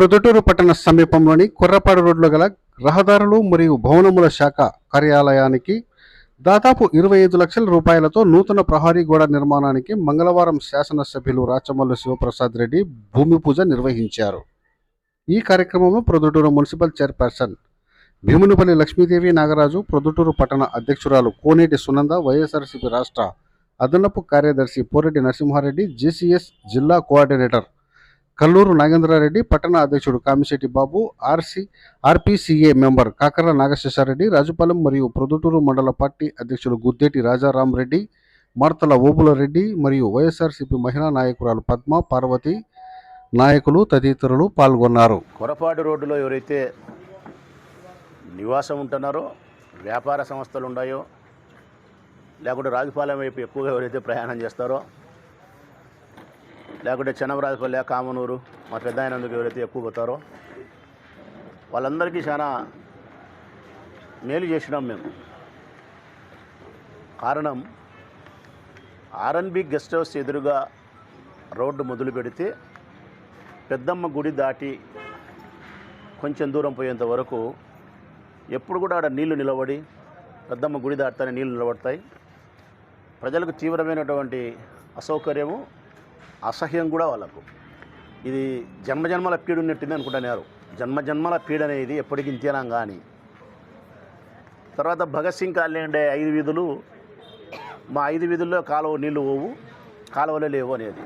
ప్రొద్దుటూరు పట్టణ సమీపంలోని కుర్రపాడు రోడ్లో గల రహదారులు మరియు భవనముల శాఖ కార్యాలయానికి దాదాపు ఇరవై ఐదు లక్షల రూపాయలతో నూతన ప్రహరీ గోడ నిర్మాణానికి మంగళవారం శాసనసభ్యులు రాచమల్లు శివప్రసాద్ రెడ్డి భూమి పూజ నిర్వహించారు. ఈ కార్యక్రమంలో ప్రొద్దుటూరు మున్సిపల్ చైర్పర్సన్ భీమునిపల్లి లక్ష్మీదేవి నాగరాజు ప్రొద్దుటూరు పట్టణ అధ్యక్షురాలు కోనేటి సునంద వైఎస్ఆర్సీపీ రాష్ట్ర అదనపు కార్యదర్శి పోరెడ్డి నరసింహారెడ్డి జేసీఎస్ జిల్లా కోఆర్డినేటర్ కల్లూరు నాగేంద్రారెడ్డి పట్టణ అధ్యక్షుడు Kamisetty Babu RC RPCA member Kakarla Nagasheshareddy Rajupalem మరియు ప్రొద్దుటూరు మండల పార్టీ అధ్యక్షుడు గుద్దేటి రాజారాం రెడ్డి మార్తల ఓబులరెడ్డి మరియు వైఎస్ఆర్సీపీ మహిళా నాయకురాలు పద్మ పార్వతి నాయకులు తదితరులు పాల్గొన్నారు. కొరపాడు రోడ్డులో ఎవరైతే నివాసం ఉంటున్నారో వ్యాపార సంస్థలు ఉన్నాయో లేకుంటే రాజుపాలెం వైపు ఎక్కువగా ఎవరైతే ప్రయాణం చేస్తారో లేకుంటే చెన్నమరాజపల్లె కామనూరు మా పెద్ద ఆయనందుకు ఎవరైతే ఎక్కువ పోతారో వాళ్ళందరికీ చాలా మేలు చేసినాం మేము. కారణం ఆర్ఎన్బి గెస్ట్ హౌస్ ఎదురుగా రోడ్డు మొదలు పెడితే పెద్దమ్మ గుడి దాటి కొంచెం దూరం పోయేంత వరకు ఎప్పుడు కూడా ఆడ నీళ్ళు నిలబడి పెద్దమ్మ గుడి దాటితేనే నీళ్ళు నిలబడతాయి. ప్రజలకు తీవ్రమైనటువంటి అసౌకర్యము అసహ్యం కూడా వాళ్ళకు. ఇది జన్మజన్మల పీడ ఉన్నట్టుంది అనుకుంటున్నారు జన్మజన్మల పీడ అనేది ఎప్పటికీ ఇంతేనా కానీ. తర్వాత భగత్ సింగ్ కాలనీ ఉండే ఐదు వీధులు మా ఐదు వీధుల్లో కాలువ నీళ్ళు పోవు కాలువలే లేవు అనేది.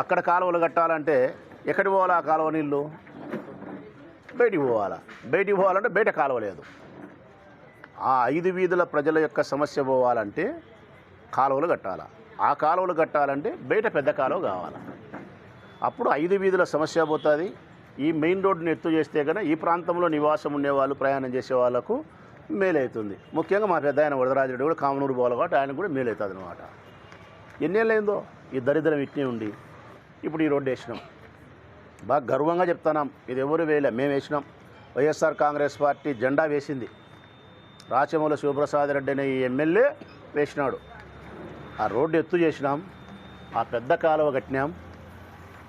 అక్కడ కాలువలు కట్టాలంటే ఎక్కడికి పోవాలా ఆ కాలువ నీళ్ళు బయటికి పోవాలా? బయటికి పోవాలంటే బయట కాలువ లేదు. ఆ ఐదు వీధుల ప్రజల యొక్క సమస్య పోవాలంటే కాలువలు కట్టాలా? ఆ కాలువలు కట్టాలంటే బయట పెద్ద కాలువ కావాలి. అప్పుడు ఐదు వీధుల సమస్య పోతుంది. ఈ మెయిన్ రోడ్డుని ఎత్తు చేస్తే కనుక ఈ ప్రాంతంలో నివాసం ఉండేవాళ్ళు ప్రయాణం చేసే వాళ్ళకు మేలవుతుంది ముఖ్యంగా మా పెద్ద ఆయన వరదరాజుడు కూడా కామనూరు పోవాలి కాబట్టి ఆయన కూడా మేలవుతుంది అనమాట ఎన్నేళ్ళైందో? ఈ దరిద్రం ఇట్నే ఉండి. ఇప్పుడు ఈ రోడ్డు వేసినాం. బాగా గర్వంగా చెప్తున్నాం. ఇది ఎవరు వేయలే? మేము వేసినాం. వైఎస్ఆర్ కాంగ్రెస్ పార్టీ జెండా వేసింది. రాచమూల శివప్రసాద్ రెడ్డి అనే ఈ ఎమ్మెల్యే వేసినాడు. ఆ రోడ్డు ఎత్తు చేసినాం ఆ పెద్ద కాలువ కట్టినాం.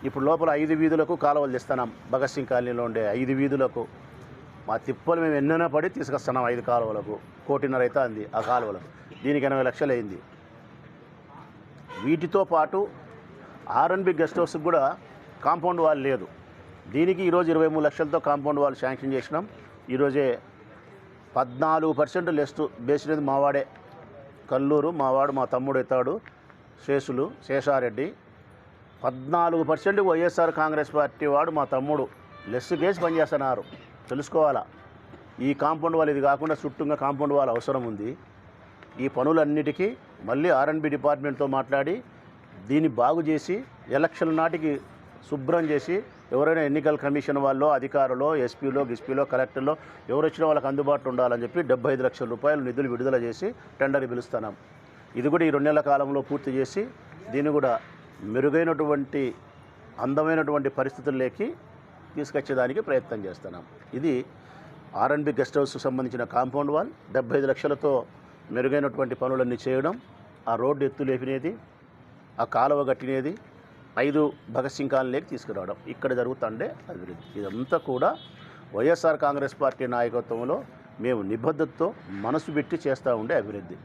ఇప్పుడు లోపల ఐదు వీధులకు కాలువలు తెస్తున్నాం. భగత్ సింగ్ కాలనీలో ఉండే ఐదు వీధులకు. మా తిప్పలు మేము ఎన్నైనా పడి తీసుకొస్తున్నాం ఐదు కాలువలకు. కోటిన్నర అయితే అంది ఆ కాలువలకు. దీనికి ఎనభై లక్షలు అయింది. వీటితో పాటు ఆర్ఎన్బి గెస్ట్ హౌస్కి కూడా కాంపౌండ్ వాల్ లేదు. దీనికి ఈరోజు ఇరవై మూడు లక్షలతో కాంపౌండ్ వాల్ శాంక్షన్ చేసినాం. ఈరోజే పద్నాలుగు పర్సెంట్ లెస్ట్ బేసినది మావాడే కల్లూరు మావాడు మా తమ్ముడు ఎత్తాడు. శేషులు శేషారెడ్డి. పద్నాలుగు పర్సెంట్ వైఎస్ఆర్ కాంగ్రెస్ పార్టీ వాడు మా తమ్ముడు. లెస్ కేసి పనిచేస్తున్నారు. తెలుసుకోవాలా? ఈ కాంపౌండ్ వాల్ ఇది కాకుండా చుట్టూగా కాంపౌండ్ వాల్ అవసరం ఉంది. ఈ పనులన్నిటికీ మళ్ళీ ఆర్ఎన్బి డిపార్ట్మెంట్తో మాట్లాడి దీన్ని బాగు చేసి ఎలక్షన్ నాటికి శుభ్రం చేసి ఎవరైనా ఎన్నికల కమిషన్ వాళ్ళు అధికారులు ఎస్పీలో గిస్పీలో కలెక్టర్లో ఎవరు వచ్చినా వాళ్ళకి అందుబాటులో ఉండాలని చెప్పి డెబ్బై ఐదు లక్షల రూపాయలు నిధులు విడుదల చేసి టెండర్ పిలుస్తున్నాం. ఇది కూడా ఈ రెండు నెలల కాలంలో పూర్తి చేసి దీన్ని కూడా మెరుగైనటువంటి అందమైనటువంటి పరిస్థితుల్లోకి తీసుకొచ్చేదానికి ప్రయత్నం చేస్తున్నాం. ఇది ఆర్ఎన్బి గెస్ట్ హౌస్కు సంబంధించిన కాంపౌండ్ వాల్. డెబ్బై ఐదు లక్షలతో మెరుగైనటువంటి పనులన్నీ చేయడం ఆ రోడ్డు ఎత్తు లేపినేది ఆ కాలువ కట్టినేది ఐదు భగత్ సింగ్ కాలనీకి తీసుకురావడం. ఇక్కడ జరుగుతుండే అభివృద్ధి. ఇదంతా కూడా వైఎస్ఆర్ కాంగ్రెస్ పార్టీ నాయకత్వంలో మేము నిబద్ధతతో మనసు పెట్టి చేస్తూ ఉండే అభివృద్ధి.